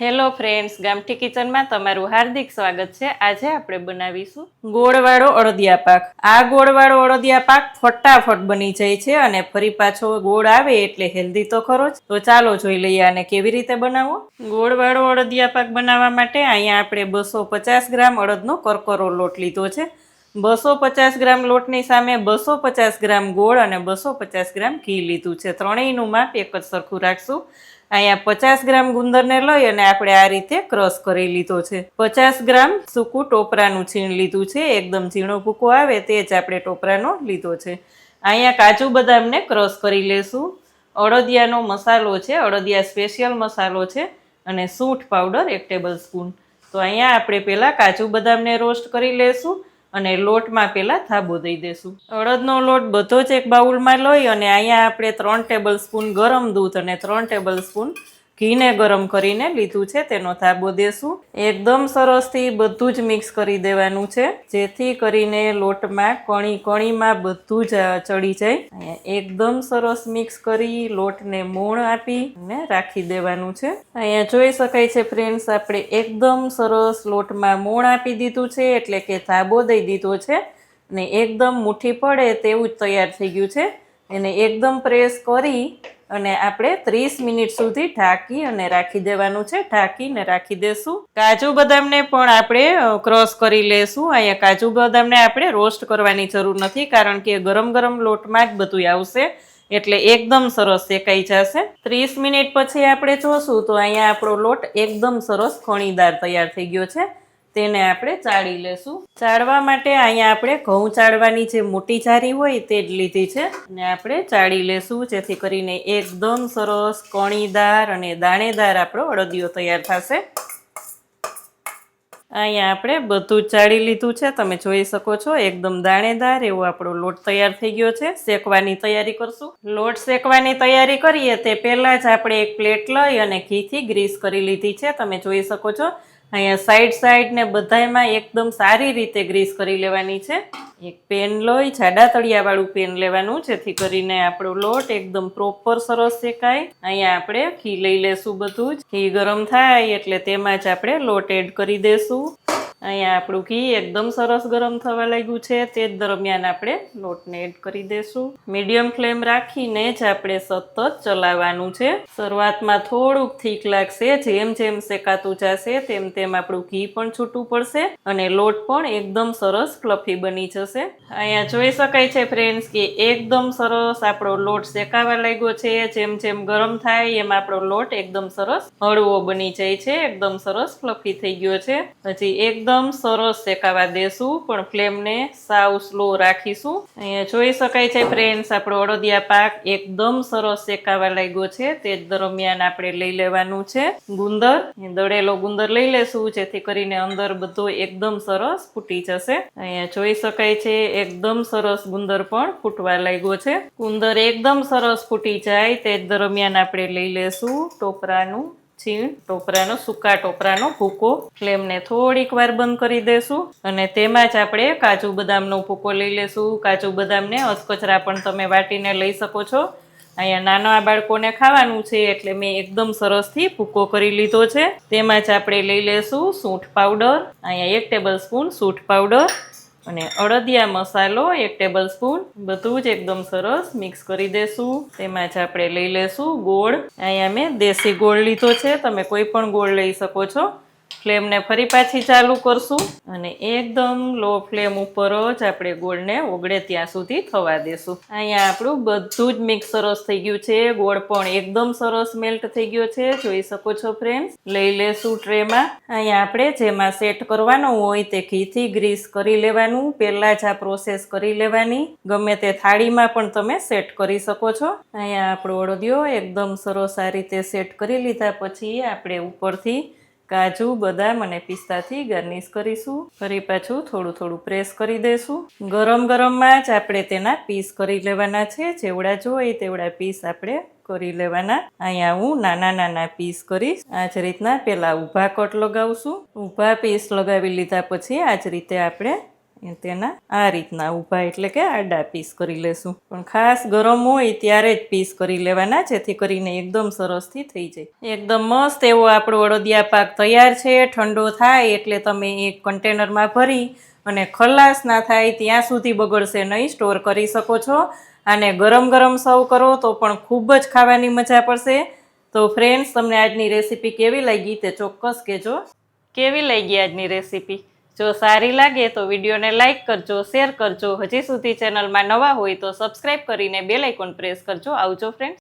Hello friends ગામઠી કિચનમાં તમારું હાર્દિક સ્વાગત છે. આજે આપણે બનાવીશું ગોળવાળો અડદિયા પાક. આ ગોળવાળો અડદિયા પાક ફટાફટ બની જાય છે અને ફરી પાછો ગોળ આવે એટલે હેલ્ધી તો ખરો જ. તો ચાલો જોઈ લઈએ આને કેવી રીતે બનાવો ગોળવાળો અડદિયા પાક બનાવવા માટે અહીંયા આપણે બસો પચાસ ગ્રામ અડદનો કરકરો લોટ લીધો છે. બસો પચાસ ગ્રામ લોટની સામે બસો પચાસ ગ્રામ ગોળ અને બસો પચાસ ગ્રામ ઘી લીધું છે. ત્રણેયનું માપ એક જ સરખું રાખશું. અહીંયા પચાસ ગ્રામ ગુંદરને લઈ અને આપણે આ રીતે ક્રશ કરી લીધો છે. પચાસ ગ્રામ સૂકું ટોપરાનું છીણ લીધું છે. એકદમ ઝીણો ભૂકો આવે તે જ આપણે ટોપરાનો લીધો છે. અહીંયા કાજુ બદામને ક્રશ કરી લેશું. અડદિયાનો મસાલો છે. અડદિયા સ્પેશિયલ મસાલો છે અને સૂંઠ પાવડર એક ટેબલ સ્પૂન. તો અહીંયા આપણે પહેલાં કાજુ બદામને રોસ્ટ કરી લેશું. અને લોટમાં પહેલાં થાબો દઈ દેશું. અડદનો લોટ બધો જ એક બાઉલમાં લઈ અને અહીંયા આપણે ત્રણ ટેબલ સ્પૂન ગરમ દૂધ અને ત્રણ ટેબલ સ્પૂન ઘીને ગરમ કરીને લીધું છે, તેનો થાબો દેશું. એકદમ સરસથી બધું જ મિક્સ કરી દેવાનું છે, જેથી કરીને લોટમાં કણી કણીમાં બધું જ ચડી જાય. એકદમ સરસ મિક્સ કરી લોટને મોણ આપી ને રાખી દેવાનું છે. અહીંયા જોઈ શકાય છે ફ્રેન્ડ્સ, આપણે એકદમ સરસ લોટમાં મોણ આપી દીધું છે, એટલે કે થાબો દઈ દીધો છે. ને એકદમ મુઠ્ઠી પડે તેવું જ તૈયાર થઈ ગયું છે. એને એકદમ પ્રેસ કરી અને આપણે ત્રીસ મિનિટ સુધી ઢાંકી અને રાખી દેવાનું છે. ઢાંકીને રાખી દેશું. કાજુ બદામને પણ આપણે ક્રોસ કરી લેશું. અહીંયા કાજુ બદામને આપણે રોસ્ટ કરવાની જરૂર નથી કારણ કે ગરમ ગરમ લોટમાં જ બધું આવશે. એટલે એકદમ સરસ શેકાઈ જશે. ત્રીસ મિનિટ પછી આપણે જોશું તો અહીંયા આપણો લોટ એકદમ સરસ ખણીદાર તૈયાર થઈ ગયો છે. તેને આપણે ચાળી લેશું. ચાળવા માટે અહીંયા આપણે ઘઉં ચાળવાની જે મોટી ચારી હોય તે જ લીધી છે. અને આપણે ચાળી લેશું, જેથી કરીને એકદમ સરસ કણીદાર અને દાણેદાર આપણો અડદિયો તૈયાર થશે. અહીંયા આપણે બધું ચાળી લીધું છે. તમે જોઈ શકો છો, એકદમ દાણેદાર એવો આપણો લોટ તૈયાર થઈ ગયો છે. શેકવાની તૈયારી કરશું. લોટ શેકવાની તૈયારી કરીએ તે પહેલાં જ આપણે એક પ્લેટ લઈ અને ઘીથી ગ્રીસ કરી લીધી છે. તમે જોઈ શકો છો અહીંયા સાઈડ સાઈડ ને બધામાં એકદમ સારી રીતે ગ્રીસ કરી લેવાની છે. એક પેન લોહી, જાડા તળિયાવાળું પેન લેવાનું, જેથી કરીને આપણો લોટ એકદમ પ્રોપર સરસ શેકાય. અહીંયા આપણે ઘી લઈ લેશું બધું જ. ઘી ગરમ થાય એટલે તેમાં જ આપણે લોટ એડ કરી દેશું. અહીંયા આપણું ઘી એકદમ સરસ ગરમ થવા લાગ્યું છે. તે જ દરમિયાન આપણે લોટને એડ કરી દેશું. મીડિયમ ફ્લેમ રાખીને જ આપણે સતત ચલાવવાનું છે. શરૂઆતમાં થોડુંક થીક લાગશે, જેમ જેમ શેકાતું જશે, તેમ તેમ આપણું ઘી પણ છૂટું પડશે અને લોટ પણ એકદમ સરસ ફ્લફી બની જશે. અહીંયા જોઈ શકાય છે ફ્રેન્ડ્સ કે એકદમ સરસ આપણો લોટ શેકાવા લાગ્યો છે. જેમ જેમ ગરમ થાય એમ આપણો લોટ એકદમ સરસ હળવો બની જાય છે. એકદમ સરસ ફ્લફી થઈ ગયો છે. પછી એકદમ સરસ શેકાવા દેશું, પણ ફ્લેમને સાવ સ્લો રાખીશું. અહીંયા જોઈ શકાય છે ફ્રેન્ડ્સ, આપણો અડદિયા પાક એકદમ સરસ શેકાવા લાગ્યો છે. તે દરમિયાન આપણે લઈ લેવાનું છે ગુંદર. દળેલો ગુંદર લઈ લેશું, જેથી કરીને અંદર બધો એકદમ સરસ ફૂટી જશે. અહીંયા જોઈ શકાય છે એકદમ સરસ ગુંદર પણ ફૂટવા લાગ્યો છે. ગુંદર એકદમ સરસ ફૂટી જાય, તે દરમિયાન આપણે લઈ લેશું ટોપરાનું છીણ ટોપરાનો, સૂકા ટોપરાનો ભૂકો. ફ્લેમને થોડીક વાર બંધ કરી દેશું અને તેમાં જ આપણે કાજુ બદામનો ભૂકો લઈ લેશું. કાજુ બદામને અધકચરા પણ તમે વાટીને લઈ શકો છો. અહીંયા નાના બાળકોને ખાવાનું છે એટલે મેં એકદમ સરસથી ભૂકો કરી લીધો છે. તેમાં જ આપણે લઈ લેશું સૂંઠ પાવડર. અહીંયા એક ટેબલ સ્પૂન સૂંઠ પાવડર. અને અડદિયા મસાલો, એક ટેબલ સ્પૂન બધું જ એકદમ સરસ મિક્સ કરી દેશું. તેમાં જ આપણે લઈ લેશું ગોળ. અહીંયા મેં દેશી ગોળ લીધો છે, તમે કોઈ પણ ગોળ લઈ શકો છો. ફ્લેમને ફરી પાછી ચાલુ કરશું અને એકદમ લો ફ્લેમ ઉપર જ આપણે ગોળને ઓગળે ત્યાં સુધી થવા દેશું. અહીંયા આપણું બધું જ મિક્સ સરસ થઈ ગયું છે. ગોળ પણ એકદમ સરસ મેલ્ટ થઈ ગયો છે. જોઈ શકો છો ફ્રેન્ડ્સ લઈ લેશું ટ્રેમાં. અહીંયા આપણે જેમાં સેટ કરવાનો હોય તે ઘીથી ગ્રીસ કરી લેવાનું. પહેલાં જ આ પ્રોસેસ કરી લેવાની. ગમે તે થાળીમાં પણ તમે સેટ કરી શકો છો. અહીંયા આપણો અડદિયો એકદમ સરસ આ રીતે સેટ કરી લીધા પછી આપણે ઉપરથી કાજુ, બદામ અને પિસ્તાથી ગાર્નિશ કરીશું. ફરી પાછું થોડું થોડું પ્રેસ કરી દઈશું ગરમ ગરમમાં જ આપણે તેના પીસ કરી લેવાના છે. જેવડા જોઈએ તેવડા પીસ આપણે કરી લેવાના. અહીંયા હું નાના નાના પીસ કરીશ. આ જ રીતના પહેલાં ઊભા કટ લગાવશું. ઊભા પીસ લગાવી લીધા પછી આ જ રીતે આપણે તેના આ રીતના ઊભા એટલે કે આડા પીસ કરી લેશું. પણ ખાસ ગરમ હોય ત્યારે જ પીસ કરી લેવાના, જેથી કરીને એકદમ સરસથી થઈ જાય. એકદમ મસ્ત એવો આપણો અડદિયા પાક તૈયાર છે, ઠંડો થાય એટલે તમે એક કન્ટેનરમાં ભરી અને ખલાસ ના થાય ત્યાં સુધી બગડશે નહીં, સ્ટોર કરી શકો છો. અને ગરમ ગરમ સર્વ કરો તો પણ ખૂબ જ ખાવાની મજા પડશે. તો ફ્રેન્ડ્સ તમને આજની રેસીપી કેવી લાગી તે ચોક્કસ કહેજો. કેવી લાગી આજની રેસીપી જો સારી લાગે તો વિડીયોને લાઇક કરજો, શેર કરજો. હજી સુધી ચેનલમાં નવા હોય તો સબસ્ક્રાઇબ કરીને બેલ આઇકોન પ્રેસ કરજો. આવજો ફ્રેન્ડ્સ